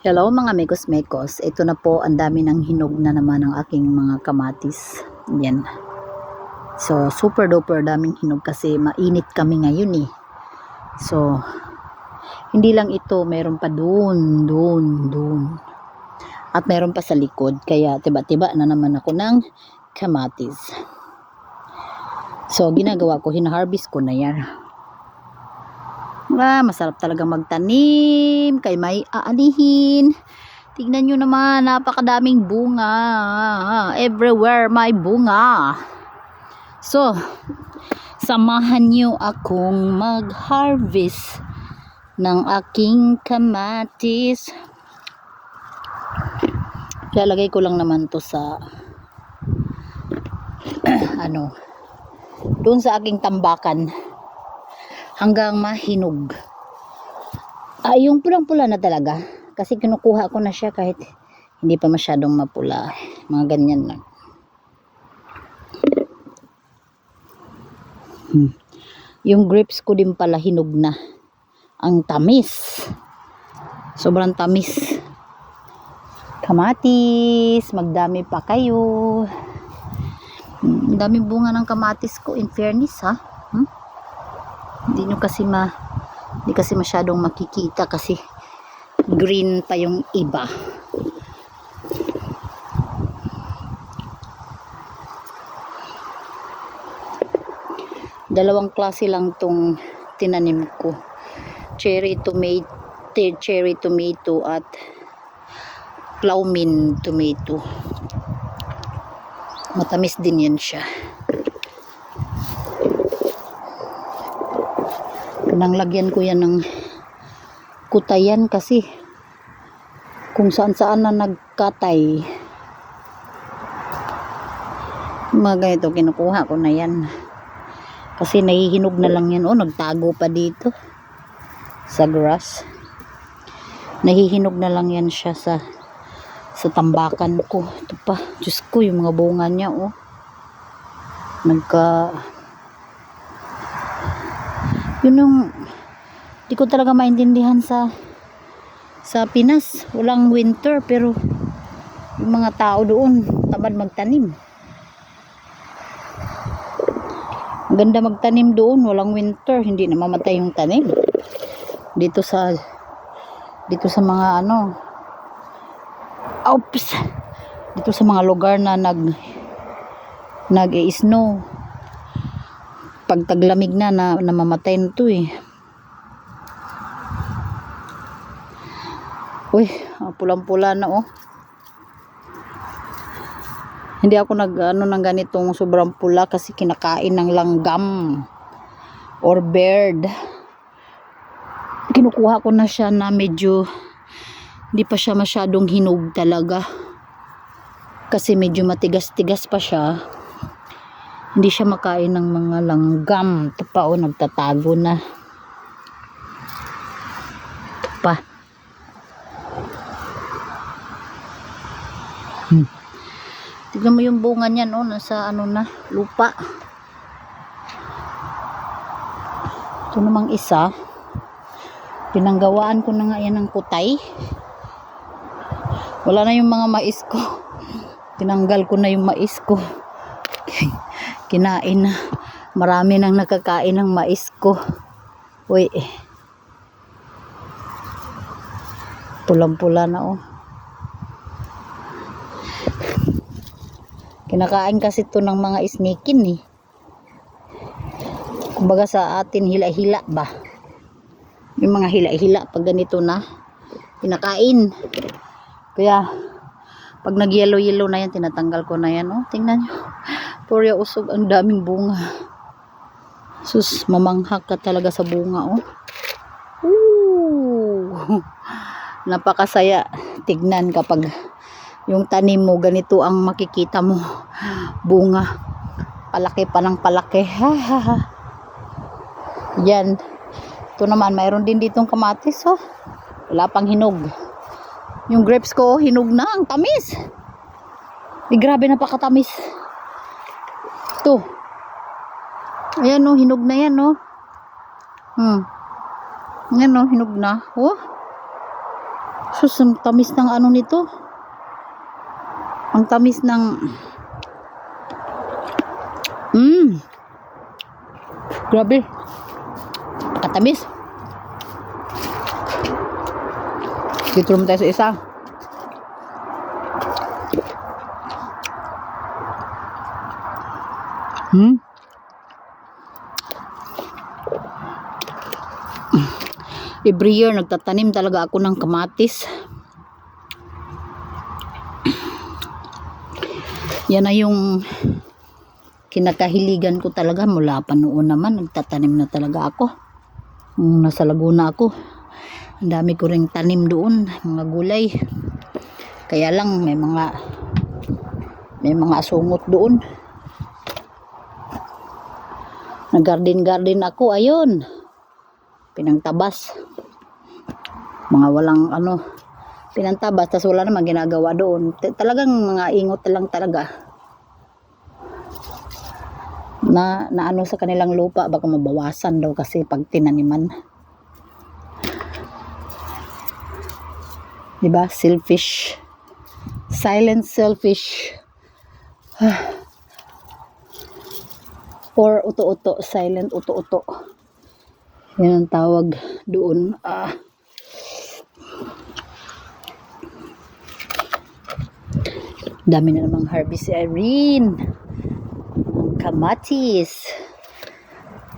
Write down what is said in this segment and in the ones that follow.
Hello mga mekos mekos. Ito na po ang dami ng hinog na naman ng aking mga kamatis. Yan. So super duper daming hinog kasi mainit kami ngayon eh. So hindi lang ito, meron pa doon, doon, doon. At meron pa sa likod. Kaya tiba-tiba na naman ako ng kamatis. So ginagawa ko, hinaharvest ko na yan. Ah, masarap talaga magtanim, kay may aanihin. Tignan nyo naman, napakadaming bunga. Everywhere may bunga. So, samahan nyo akong mag-harvest ng aking kamatis. Lalagay ko lang naman to sa ano, doon sa aking tambakan hanggang mahinog. Ah, yung pulang-pula na talaga. Kasi kinukuha ko na siya kahit hindi pa masyadong mapula. Mga ganyan lang. Hmm. Yung grapes ko din pala hinog na. Ang tamis. Sobrang tamis. Kamatis. Magdami pa kayo. Hmm, Ang daming bunga ng kamatis ko. In fairness ha. Hindi nyo kasi ma hindi kasi masyadong makikita kasi green pa yung iba. Dalawang klase lang tong tinanim ko. Cherry tomato cherry tomato at plaumin tomato. Matamis din yan siya Pinanglagyan ko yan ng kutayan kasi kung saan saan na nagkatay. Mga ganito kinukuha ko na yan. Kasi nahihinog na lang yan. Oh nagtago pa dito sa grass. Nahihinog na lang yan siya sa sa tambakan ko. Ito pa. Diyos ko yung mga bunga niya oh. Nagka yun yung di ko talaga maintindihan sa sa Pinas. Walang winter pero yung mga tao doon tamad magtanim. Ganda magtanim doon walang winter hindi na mamatay yung tanim. Dito sa dito sa mga ano oops dito sa mga lugar na nag nag snow pag taglamig na, na namamatay na to eh. Uy, pulang-pula na oh. Hindi ako nag ano ng ganitong sobrang pula kasi kinakain ng langgam or bird. Kinukuha ko na siya na medyo hindi pa siya masyadong hinog talaga. Kasi medyo matigas-tigas pa siya hindi siya makain ng mga langgam. Ito pa o, nagtatago na. Ito pa. Hmm. Tignan mo yung bunga niya, no? Nasa ano na, lupa. Ito namang isa. Pinanggawaan ko na nga yan ng kutay. Wala na yung mga mais ko. Tinanggal ko na yung mais ko kinain. Na marami nang nakakain ng mais ko. Uy. Pulang pula na oh. Kinakain kasi to ng mga isnikin eh. Kumbaga sa atin hila-hila ba? Yung mga hila-hila pag ganito na kinakain. Kaya pag nag yellow yellow na yan tinatanggal ko na yan oh. Tingnan nyo Victoria usog ang daming bunga. Sus, mamanghak ka talaga sa bunga, oh. Ooh. Napakasaya tignan kapag yung tanim mo ganito ang makikita mo. Bunga. Palaki pa ng palaki. Ha, ha, ha. Yan. Ito naman, mayroon din ditong kamatis, oh. Wala pang hinog. Yung grapes ko, oh, hinog na. Ang tamis. Di grabe napakatamis. Ito. Ayan o, hinog na yan o. Hmm. Ayan o, hinog na. Oh. Sus, ang tamis ng ano nito. Ang tamis ng... Mmm. Grabe. Katamis. Dito naman tayo sa isa. Every year, nagtatanim talaga ako ng kamatis. Yan na yung kinakahiligan ko talaga mula pa noon naman. Nagtatanim na talaga ako. Nung nasa Laguna ako. Ang dami ko ring tanim doon, mga gulay. Kaya lang may mga may mga asungot doon. Nag-garden-garden ako, ayun. Pinangtabas. Mga walang ano, pinantabas, tas wala naman ginagawa doon. Talagang mga ingot lang talaga. Na, na ano sa kanilang lupa, baka mabawasan daw kasi pag tinaniman. Diba? Selfish. Silent selfish. Or uto-uto. Silent uto-uto. Yan ang tawag doon. Ah. Dami na namang harvest si Irene. Kamatis.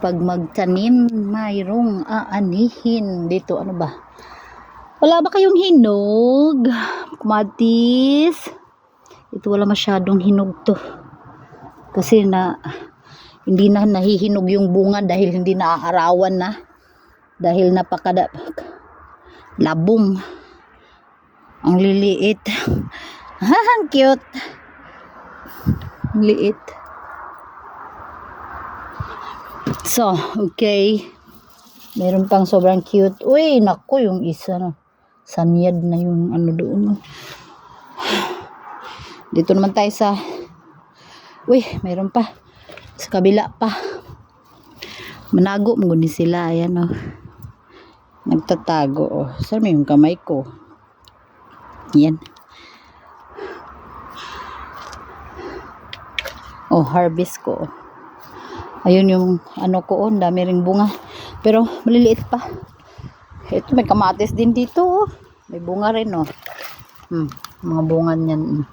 Pag magtanim, mayroong aanihin. Dito, ano ba? Wala ba kayong hinog? Kamatis. Ito wala masyadong hinog to. Kasi na hindi na nahihinog yung bunga dahil hindi naaarawan na. Dahil napakada labong. Ang liliit. Ang cute. Liit. So, okay. Meron pang sobrang cute. Uy, nako yung isa na. Sanyad na yung ano doon. no. Dito naman tayo sa Uy, meron pa. Sa kabila pa. Manago mo ni sila. Ayan o. Nagtatago. Oh. Saan may yung kamay ko? Yan. Oh, harvest ko. Ayun yung ano ko. Oh, ang dami ring bunga. Pero maliliit pa. Ito may kamatis din dito. Oh. May bunga rin oh. Hmm, mga bunga niyan.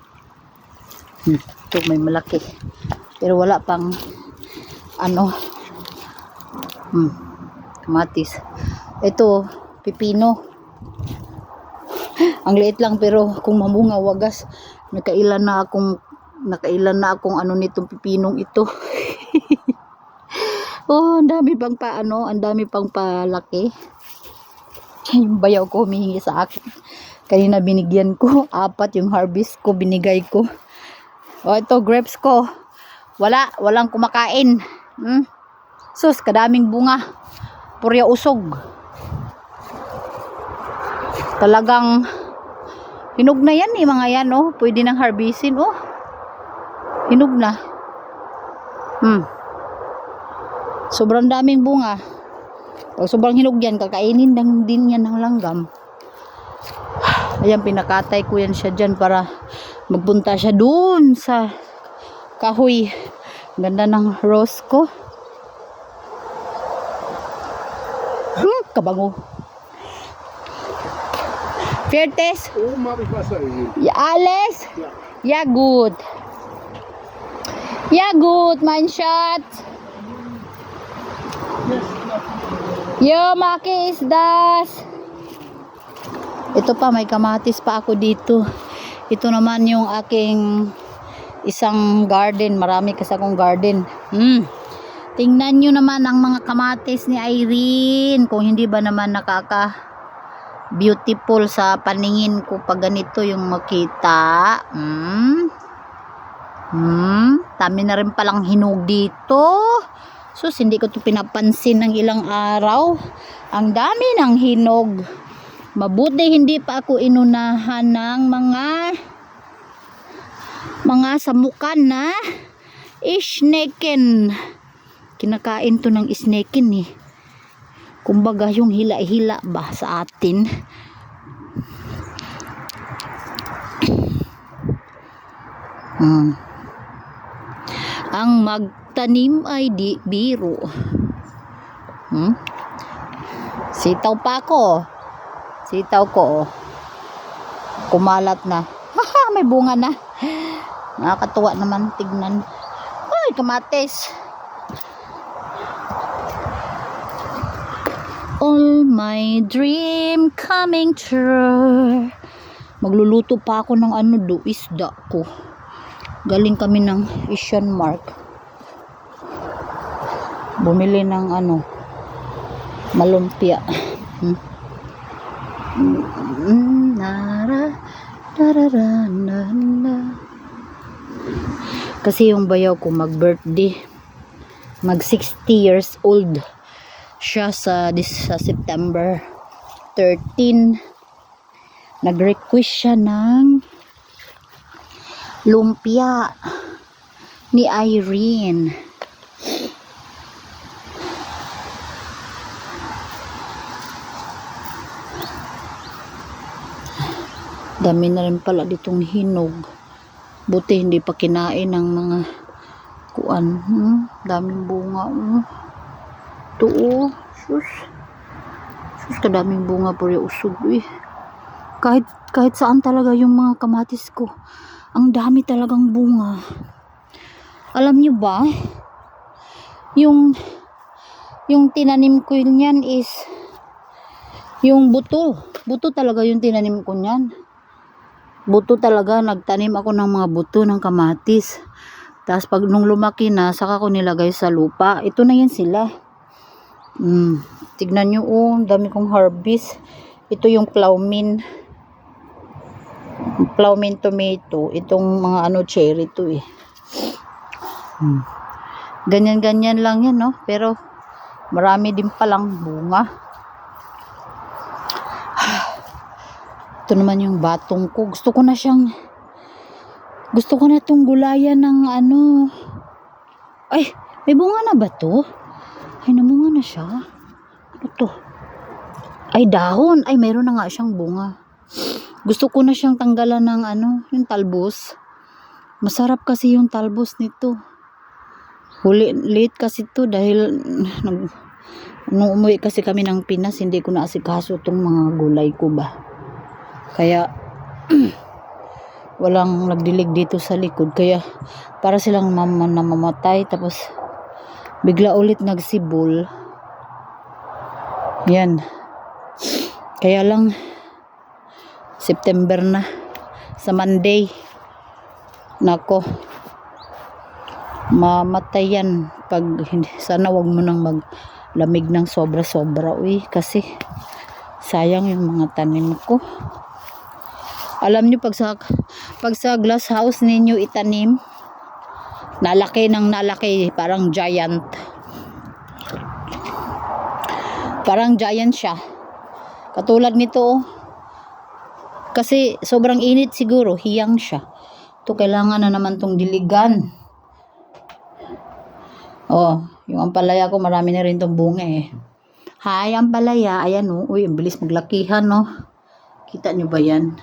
Hmm, ito may malaki. Pero wala pang ano. Hmm, kamatis. Ito, pipino. Ang liit lang pero kung mamunga wagas, nakailan na akong nakailan na akong ano nitong pipinong ito. oh, ang dami pang paano, ang dami pang palaki. Yung bayaw ko humihingi sa akin. Kanina binigyan ko, apat yung harvest ko, binigay ko. Oh, ito grapes ko. Wala, walang kumakain. Hmm? Sus, kadaming bunga. Purya usog. Talagang hinog na yan eh, mga yan, oh. Pwede nang harvestin, oh. Hinog na. Hmm. Sobrang daming bunga. Pag sobrang hinog yan, kakainin lang din yan ng langgam. Ayan, pinakatay ko yan siya dyan para magpunta siya doon sa kahoy. Ganda ng rose ko. Hmm, kabango. Fiertes, Oh, Wasser in. ja, alles? Ja. Ja, gut. Ja, gut, mein Schatz. Yo, Maki is das. Ito pa, may kamatis pa ako dito. Ito naman yung aking isang garden. Marami kasi akong garden. Hmm. Tingnan nyo naman ang mga kamatis ni Irene. Kung hindi ba naman nakaka beautiful sa paningin ko pag ganito yung makita. Hmm. Hmm. Dami na rin palang hinog dito. Sus, hindi ko to pinapansin ng ilang araw. Ang dami ng hinog. Mabuti hindi pa ako inunahan ng mga mga samukan na isneken. Kinakain to ng isneken eh. Kumbaga yung hila-hila ba sa atin. Hmm. Ang magtanim ay di biro. Hmm? Sitaw pa ako. Sitaw ko. oh. Kumalat na. Haha, may bunga na. Nakakatuwa naman tignan. Ay, kamatis. All my dream coming true. Magluluto pa ako ng ano do, isda ko. Galing kami ng Asian Mark. Bumili ng ano, malumpia. Hmm. Mm, nara, narara, na, na. Kasi yung bayaw ko mag-birthday. Mag 60 years old siya sa, this, sa September 13 nag-request siya ng lumpia. Ni Irene. Dami na rin pala ditong hinog. Buti hindi pa kinain ng mga kuan hmm? daming bunga oh. ito oh sus. Sus kadaming bunga puri usog eh. Kahit kahit saan talaga yung mga kamatis ko ang dami talagang bunga. Alam nyo ba yung yung tinanim ko niyan is yung buto. Buto talaga yung tinanim ko niyan. Buto talaga. Nagtanim ako ng mga buto ng kamatis. Tapos pag nung lumaki na saka ko nilagay sa lupa. Ito na yan sila. Mm, tignan nyo oh dami kong harvest. Ito yung plowmin plowmin tomato itong mga ano cherry to eh. Hmm. ganyan ganyan lang yan no? Pero marami din palang bunga. Ito naman yung batong ko. Gusto ko na siyang gusto ko na itong gulayan ng ano. Ay may bunga na ba to? Ay namunga na siya. Ano to? Ay dahon. Ay mayroon na nga siyang bunga gusto ko na siyang tanggalan ng ano, yung talbos. Masarap kasi yung talbos nito. Huli, late kasi to dahil nag, nung umuwi kasi kami ng Pinas, hindi ko na asikaso tong mga gulay ko ba. Kaya, walang nagdilig dito sa likod. Kaya, para silang mama na. Tapos, bigla ulit nagsibol. Yan. Kaya lang, September na. Sa Monday. Nako. Mamatay yan pag sana wag mo nang maglamig ng sobra sobra uy kasi sayang yung mga tanim ko. Alam niyo pag sa pag sa glass house ninyo itanim nalaki ng nalaki parang giant. Parang giant siya. Katulad nito oh kasi sobrang init siguro, hiyang siya. To kailangan na naman tong diligan. Oh, yung ampalaya ko marami na rin tong bunga eh. Hi, ampalaya. Ayan oh. Uy, ang bilis maglakihan no. Kita nyo ba yan?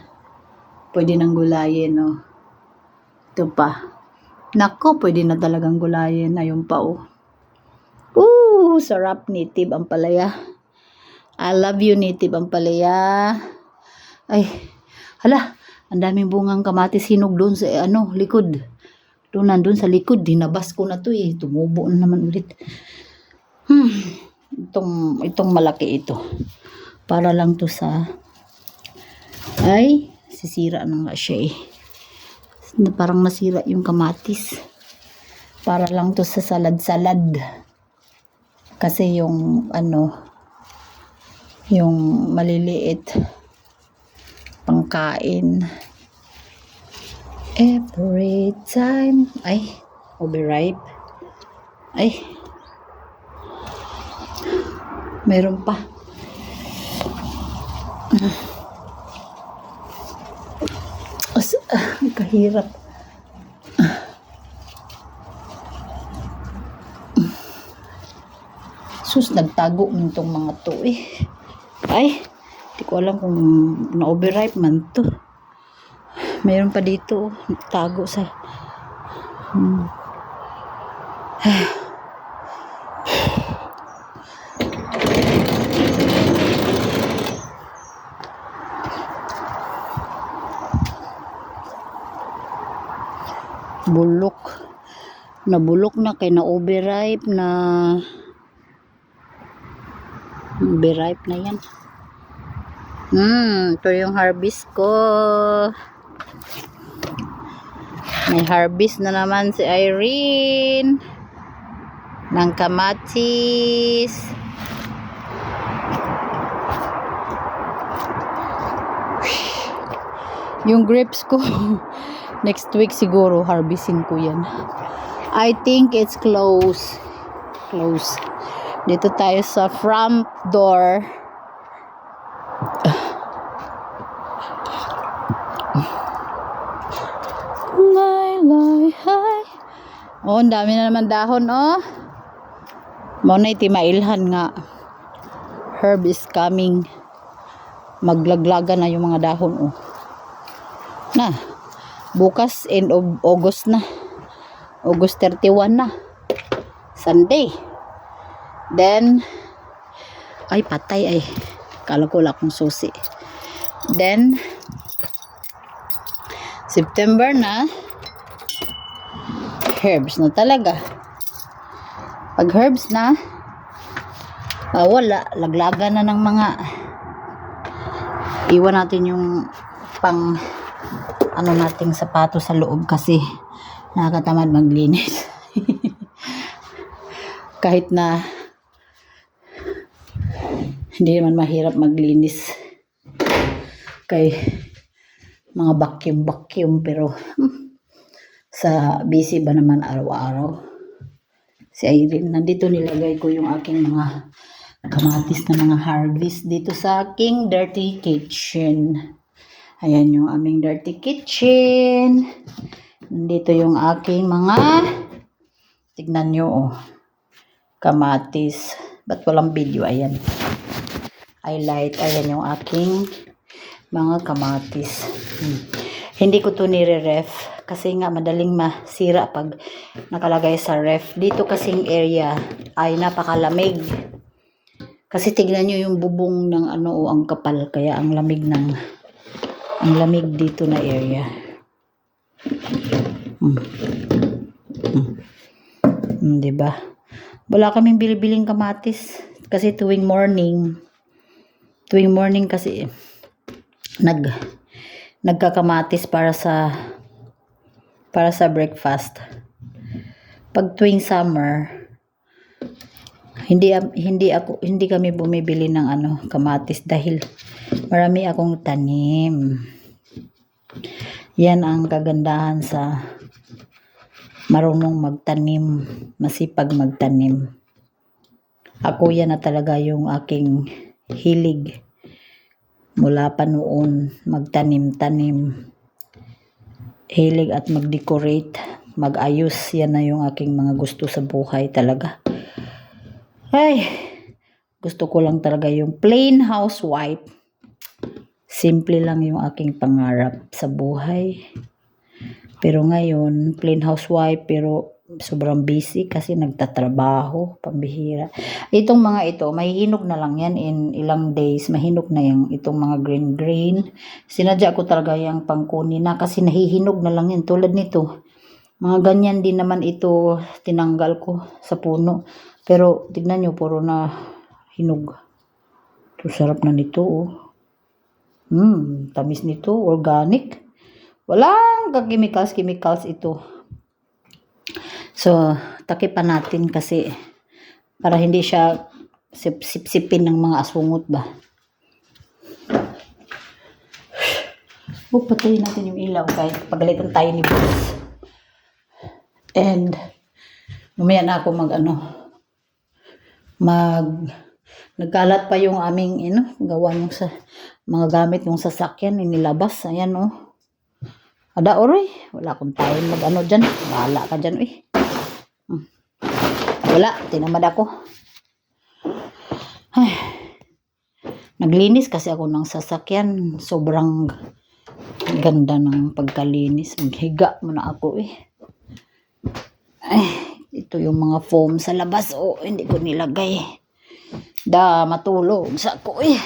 Pwede nang gulayin no. Ito pa. Nako, pwede na talagang gulayin. Ayun pa oh. Ooh, sarap native ampalaya. I love you native ampalaya. Ay, hala, ang daming bungang kamatis hinog doon sa eh, ano, likod. Doon nandun sa likod, dinabas ko na to eh. Tumubo na naman ulit. Hmm, itong, itong malaki ito. Para lang to sa, ay, sisira na nga siya eh. Parang nasira yung kamatis. Para lang to sa salad-salad. Kasi yung, ano, yung maliliit pangkain. Every time. Ay, overripe. Ay. Meron pa. As, ah, kahirap. Sus, nagtago man tong mga to eh. Ay, ko alam kung na-overripe man to. Mayroon pa dito, oh, tago sa Hmm. bulok nabulok na kay na overripe na overripe na yan hmm ito yung harvest ko. May harvest na naman si Irene. Ng kamatis. Yung grapes ko next week siguro harvesting ko yan. I think it's close. Close. Dito tayo sa front door Oh, ang dami na naman dahon, oh. Mo na iti mailhan nga. Herb is coming. Maglaglaga na yung mga dahon, oh. Na. Bukas, end of August na. August 31 na. Sunday. Then, ay patay ay. Kala ko wala akong susi. Then, September na, herbs na talaga. Pag herbs na, ah, wala, laglaga na ng mga, iwan natin yung pang, ano nating sapato sa loob kasi nakakatamad maglinis. Kahit na hindi naman mahirap maglinis kay mga vacuum-vacuum pero hmm, sa busy ba naman araw-araw? Si Irene nandito nilagay ko yung aking mga kamatis na mga harvest dito sa aking dirty kitchen. Ayan yung aming dirty kitchen. Nandito yung aking mga tignan nyo oh kamatis. Ba't walang video? Ayan. Highlight. Ayan yung aking mga kamatis. Hmm. Hindi ko to nire-ref kasi nga madaling masira pag nakalagay sa ref. Dito kasing area ay napakalamig. Kasi tignan nyo yung bubong ng ano o ang kapal kaya ang lamig ng ang lamig dito na area. Hmm. Hmm. Hmm, 'di ba? Wala kaming bilibiling kamatis kasi tuwing morning tuwing morning kasi nag nagkakamatis para sa para sa breakfast. Pag tuwing summer, hindi hindi ako hindi kami bumibili ng ano kamatis dahil marami akong tanim. Yan ang kagandahan sa marunong magtanim, masipag magtanim. Ako yan na talaga yung aking hilig mula pa noon magtanim-tanim. Hilig at mag-decorate mag-ayos. Yan na yung aking mga gusto sa buhay talaga. Ay gusto ko lang talaga yung plain housewife. Simple lang yung aking pangarap sa buhay. Pero ngayon plain housewife pero sobrang busy kasi nagtatrabaho, pambihira. Itong mga ito, mahihinog na lang yan in ilang days, mahinog na yung itong mga green green. Sinadya ko talaga yung pangkunin na kasi nahihinog na lang yan tulad nito. Mga ganyan din naman ito tinanggal ko sa puno. Pero tignan nyo, puro na hinog. Ito sarap na nito oh. Hmm, tamis nito, organic. Walang ka-chemicals-chemicals ito. So, takipan natin kasi para hindi siya sip sip sipin ng mga asungot ba. Oh, natin yung ilaw kahit pagalitan tayo ni boss. And, mamaya na ako mag ano, mag, nagkalat pa yung aming, you know, gawa yung sa, mga gamit yung sasakyan, inilabas, ayan oh. Ada oroy, wala akong time mag ano dyan, bahala ka dyan eh. Wala, tinamad ako. Ay, naglinis kasi ako ng sasakyan, sobrang ganda ng pagkalinis, maghiga muna ako eh. Ay, ito yung mga foam sa labas. Oh, hindi ko nilagay. Da, matulog sa ko eh.